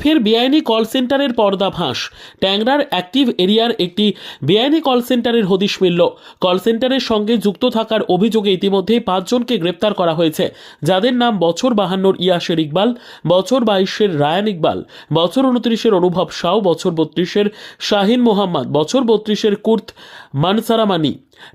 ফের বেআইনি কল সেন্টারের পর্দাফাঁস ট্যাংরার অ্যাক্টিভ এরিয়ার একটি বেআইনি কল সেন্টারের হদিশ মিলল। কল সেন্টারের সঙ্গে যুক্ত থাকার অভিযোগে ইতিমধ্যেই পাঁচজনকে গ্রেপ্তার করা হয়েছে, যাদের নাম বছর বাহান্নর ইয়াসের ইকবাল, বছর বাইশের রায়ান ইকবাল, বছর উনত্রিশের অনুভব সাউ, বছর বত্রিশের শাহিন মোহাম্মদ, বছর বত্রিশের কুর্ত মানসারামানি।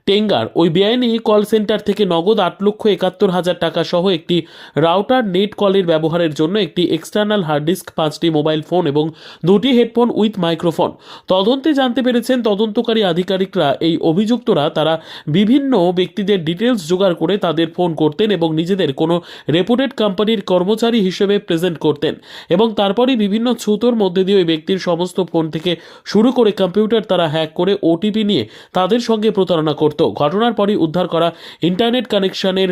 টেঙ্গার, ওই বেআইনি কল সেন্টার থেকে নগদ আট লক্ষ একাত্তর হাজার টাকা সহ একটি রাউটার নেট কলের ব্যবহারের জন্য একটি এক্সটার্নাল হার্ড ডিস্ক, পাঁচটি মোবাইল ফোন এবং দুটি হেডফোন উইথ মাইক্রোফোন। তদন্তে জানতে পেরেছেন তদন্তকারী আধিকারিকরা, এই অভিযুক্তরা তারা বিভিন্ন ব্যক্তিদের ডিটেলস জোগাড় করে তাদের ফোন করতেন এবং নিজেদের কোনো রেপুটেড কোম্পানির কর্মচারী হিসেবে প্রেজেন্ট করতেন এবং তারপরেই বিভিন্ন ছুতোর মধ্যে দিয়ে ওই ব্যক্তির সমস্ত ফোন থেকে শুরু করে কম্পিউটার তারা হ্যাক করে ওটিপি নিয়ে তাদের সঙ্গে প্রতারণা করত। ঘটনার পরই উদ্ধার করা ইন্টারনেট কানেকশনের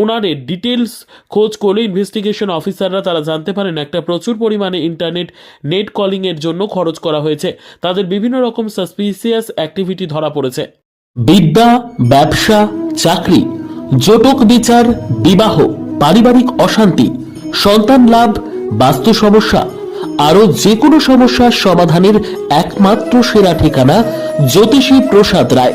ওনারের ডিটেলস খোঁজ করলে ইনভেস্টিগেশন অফিসাররা তারা জানতে পারেন একটা প্রচুর পরিমাণে ইন্টারনেট নেট কলিংয়ের জন্য খরচ করা হয়েছে। তাদের বিভিন্ন রকম সাসপিসিয়াস অ্যাক্টিভিটি ধরা পড়েছে। বিদ্যা, ব্যবসা, চাকরি, জটক বিচার, বিবাহ, পারিবারিক অশান্তি, সন্তান লাভ, বাস্তু সমস্যা, আরও যে কোনো সমস্যার সমাধানের একমাত্র সেরা ঠিকানা জ্যোতিষী প্রসাদ রায়।